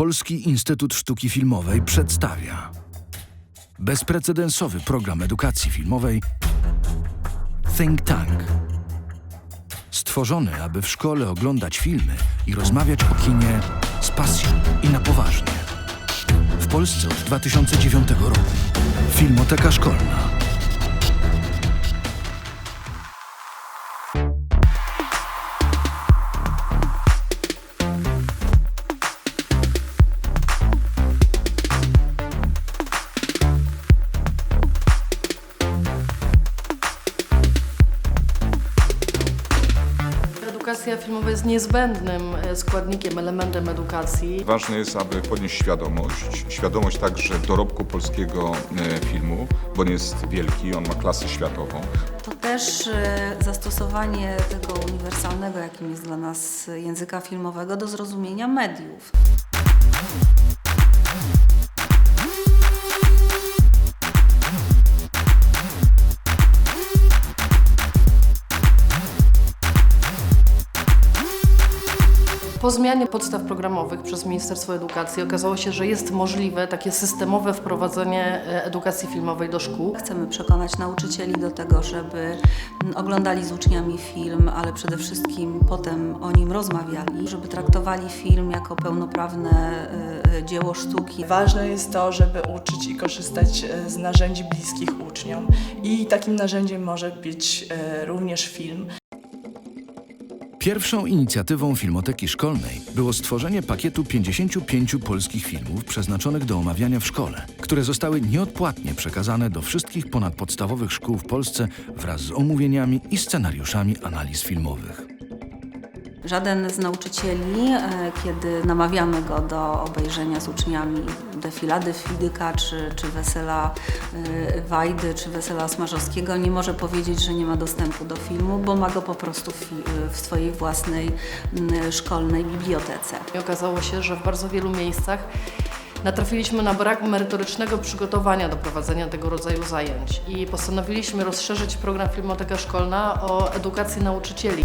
Polski Instytut Sztuki Filmowej przedstawia bezprecedensowy program edukacji filmowej Think Tank. Stworzony, aby w szkole oglądać filmy i rozmawiać o kinie z pasją i na poważnie. W Polsce od 2009 roku. Filmoteka Szkolna. Edukacja filmowa jest niezbędnym e, składnikiem, elementem edukacji. Ważne jest, aby podnieść świadomość, świadomość także dorobku polskiego e, filmu, bo nie jest wielki, on ma klasę światową. To też e, zastosowanie tego uniwersalnego, jakim jest dla nas języka filmowego, do zrozumienia mediów. Po zmianie podstaw programowych przez Ministerstwo Edukacji okazało się, że jest możliwe takie systemowe wprowadzenie e, edukacji filmowej do szkół. Chcemy przekonać nauczycieli do tego, żeby mm, oglądali z uczniami film, ale przede wszystkim potem o nim rozmawiali, żeby traktowali film jako pełnoprawne e, e, dzieło sztuki. Ważne jest to, żeby uczyć i korzystać z narzędzi bliskich uczniom. I takim narzędziem może być również film. Pierwszą inicjatywą Filmoteki Szkolnej było stworzenie pakietu 55 polskich filmów przeznaczonych do omawiania w szkole, które zostały nieodpłatnie przekazane do wszystkich ponadpodstawowych szkół w Polsce wraz z omówieniami i scenariuszami analiz filmowych. Żaden z nauczycieli, e, kiedy namawiamy go do obejrzenia z uczniami defilady Fidyka, czy, czy wesela e, Wajdy, czy wesela Smarzowskiego, nie może powiedzieć, że nie ma dostępu do filmu, bo ma go po prostu w, w swojej własnej szkolnej bibliotece. I okazało się, że w bardzo wielu miejscach natrafiliśmy na brak merytorycznego przygotowania do prowadzenia tego rodzaju zajęć i postanowiliśmy rozszerzyć program Filmoteka Szkolna o edukację nauczycieli.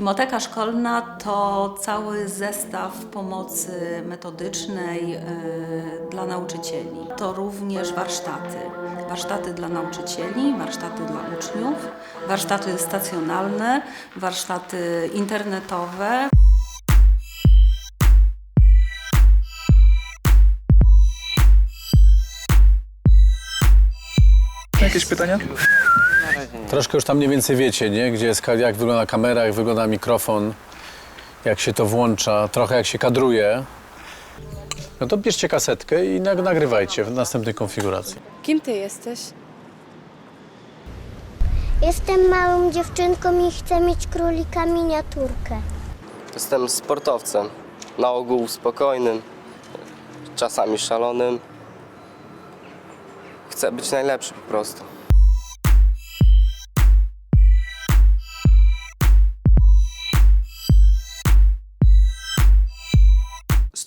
Filmoteka szkolna to cały zestaw pomocy metodycznej e, dla nauczycieli. To również warsztaty. Warsztaty dla nauczycieli, warsztaty dla uczniów, warsztaty stacjonalne, warsztaty internetowe. Jakieś pytania? Troszkę już tam mniej więcej wiecie, nie? Gdzie jest, jak wygląda kamera, jak wygląda mikrofon, jak się to włącza, trochę jak się kadruje. No to bierzcie kasetkę i nag- nagrywajcie w następnej konfiguracji. Kim ty jesteś? Jestem małą dziewczynką i chcę mieć królika miniaturkę. Jestem sportowcem, na ogół spokojnym, czasami szalonym. Chcę być najlepszy po prostu.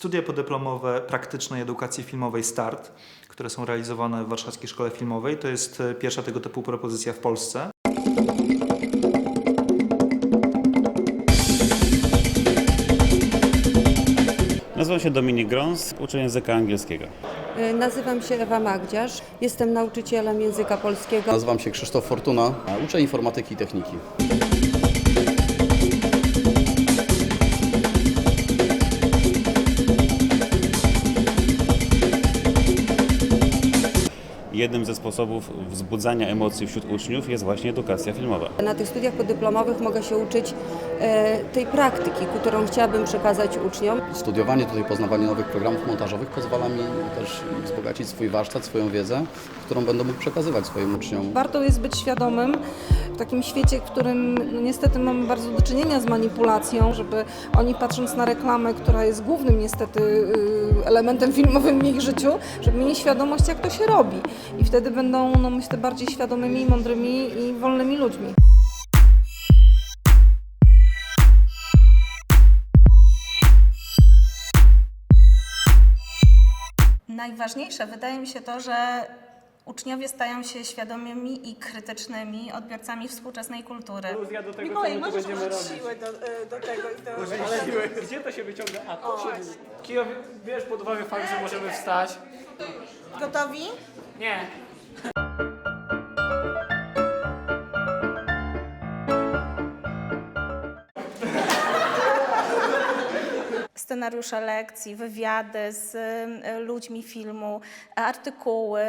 Studia podyplomowe praktycznej edukacji filmowej START, które są realizowane w Warszawskiej Szkole Filmowej, to jest e, pierwsza tego typu propozycja w Polsce. Nazywam się Dominik Grąs, uczę języka angielskiego. Y, Nazywam się Ewa Magdziarz, jestem nauczycielem języka polskiego. Nazywam się Krzysztof Fortuna, uczę informatyki i techniki. Jednym ze sposobów wzbudzania emocji wśród uczniów jest właśnie edukacja filmowa. Na tych studiach podyplomowych mogę się uczyć e, tej praktyki, którą chciałabym przekazać uczniom. Studiowanie tutaj, poznawanie nowych programów montażowych pozwala mi też wzbogacić swój warsztat, swoją wiedzę, którą będę mógł przekazywać swoim uczniom. Warto jest być świadomym w takim świecie, w którym no, niestety mamy bardzo do czynienia z manipulacją, żeby oni patrząc na reklamę, która jest głównym niestety y, elementem filmowym w ich życiu, żeby mieli świadomość, jak to się robi. I wtedy będą, no myślę, bardziej świadomymi, mądrymi i wolnymi ludźmi. Najważniejsze wydaje mi się to, że Uczniowie stają się świadomymi i krytycznymi odbiorcami współczesnej kultury. Ja do tego, Mikołaj, co my tu możesz będziemy użyć robić. siły do, e, do tego i do... Ale siły. Gdzie to się wyciąga? A, to się Kijo, bierz pod uwagę fakt, że możemy wstać. Gotowi? Nie. Scenariusze lekcji, wywiady z y, ludźmi filmu, artykuły.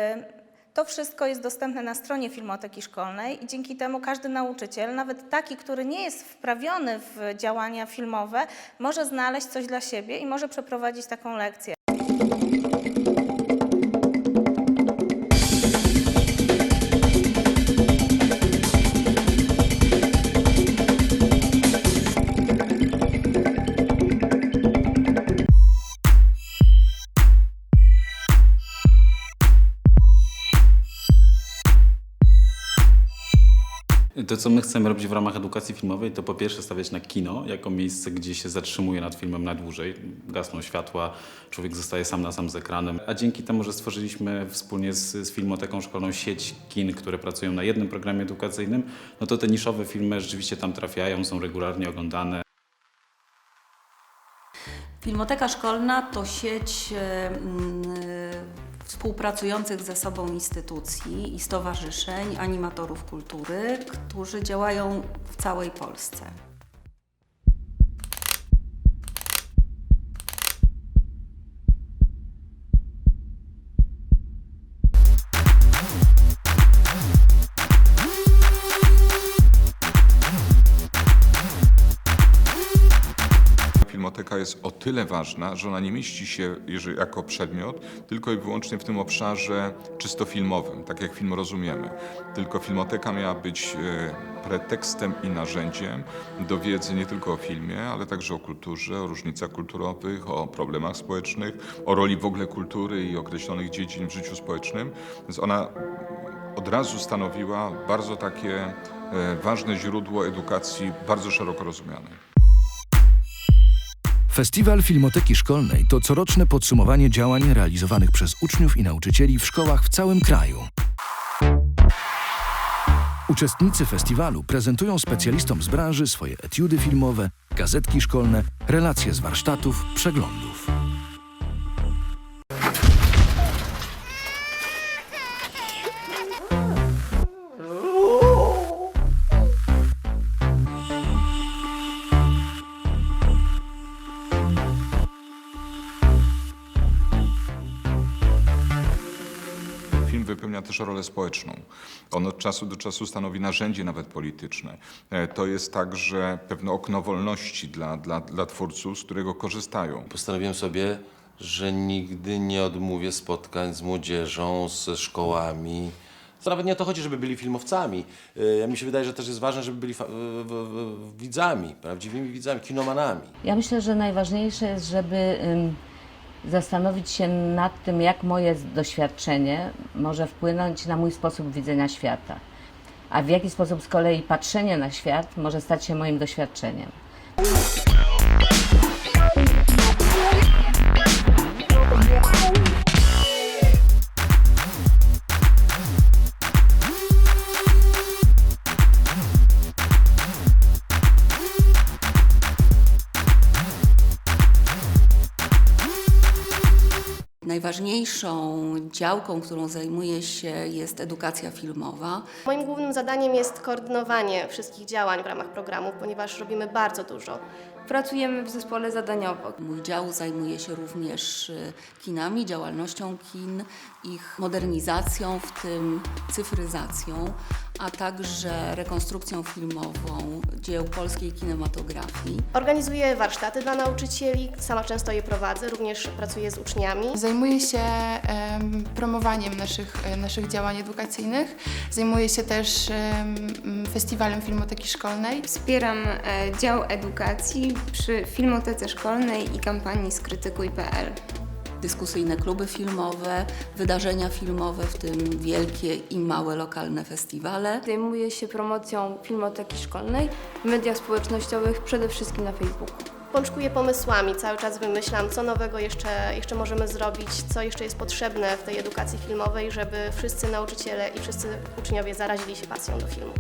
To wszystko jest dostępne na stronie Filmoteki Szkolnej i dzięki temu każdy nauczyciel, nawet taki, który nie jest wprawiony w działania filmowe, może znaleźć coś dla siebie i może przeprowadzić taką lekcję. To, co my chcemy robić w ramach edukacji filmowej, to po pierwsze stawiać na kino jako miejsce, gdzie się zatrzymuje nad filmem na dłużej. Gasną światła, człowiek zostaje sam na sam z ekranem. A dzięki temu, że stworzyliśmy wspólnie z, z Filmoteką Szkolną sieć kin, które pracują na jednym programie edukacyjnym, no to te niszowe filmy rzeczywiście tam trafiają, są regularnie oglądane. Filmoteka Szkolna to sieć mm, e, współpracujących ze sobą instytucji i stowarzyszeń, animatorów kultury, którzy działają w całej Polsce. Jest o tyle ważna, że ona nie mieści się jako przedmiot tylko i wyłącznie w tym obszarze czysto filmowym, tak jak film rozumiemy. Tylko filmoteka miała być e, pretekstem i narzędziem do wiedzy nie tylko o filmie, ale także o kulturze, o różnicach kulturowych, o problemach społecznych, o roli w ogóle kultury i określonych dziedzin w życiu społecznym. Więc ona od razu stanowiła bardzo takie e, ważne źródło edukacji bardzo szeroko rozumianej. Festiwal Filmoteki Szkolnej to coroczne podsumowanie działań realizowanych przez uczniów i nauczycieli w szkołach w całym kraju. Uczestnicy festiwalu prezentują specjalistom z branży swoje etiudy filmowe, gazetki szkolne, relacje z warsztatów, przeglądów. Wypełnia też rolę społeczną. On od czasu do czasu stanowi narzędzie nawet polityczne. E, To jest także pewne okno wolności dla, dla, dla twórców, z którego korzystają. Postanowiłem sobie, że nigdy nie odmówię spotkań z młodzieżą, ze szkołami. To nawet nie o to chodzi, żeby byli filmowcami. Y, Mi się wydaje, że też jest ważne, żeby byli widzami, prawdziwymi widzami, kinomanami. Ja myślę, że najważniejsze jest, żeby ym, zastanowić się nad tym, jak moje doświadczenie może wpłynąć na mój sposób widzenia świata, a w jaki sposób z kolei patrzenie na świat może stać się moim doświadczeniem. Najważniejszą działką, którą zajmuję się, jest edukacja filmowa. Moim głównym zadaniem jest koordynowanie wszystkich działań w ramach programu, ponieważ robimy bardzo dużo. Pracujemy w zespole zadaniowym. Mój dział zajmuje się również y, kinami, działalnością kin, ich modernizacją, w tym cyfryzacją, a także rekonstrukcją filmową dzieł polskiej kinematografii. Organizuję warsztaty dla nauczycieli, sama często je prowadzę, również pracuję z uczniami. Zajmuję się em, promowaniem naszych, e, naszych działań edukacyjnych. Zajmuję się też em, festiwalem Filmoteki Szkolnej. Wspieram e, dział edukacji przy Filmotece Szkolnej i kampanii skrytykuj.pl. Dyskusyjne kluby filmowe, wydarzenia filmowe, w tym wielkie i małe lokalne festiwale. Zajmuję się promocją Filmoteki Szkolnej w mediach społecznościowych, przede wszystkim na Facebooku. pączkuję pomysłami, cały czas wymyślam, co nowego jeszcze, jeszcze możemy zrobić, co jeszcze jest potrzebne w tej edukacji filmowej, żeby wszyscy nauczyciele i wszyscy uczniowie zarazili się pasją do filmu.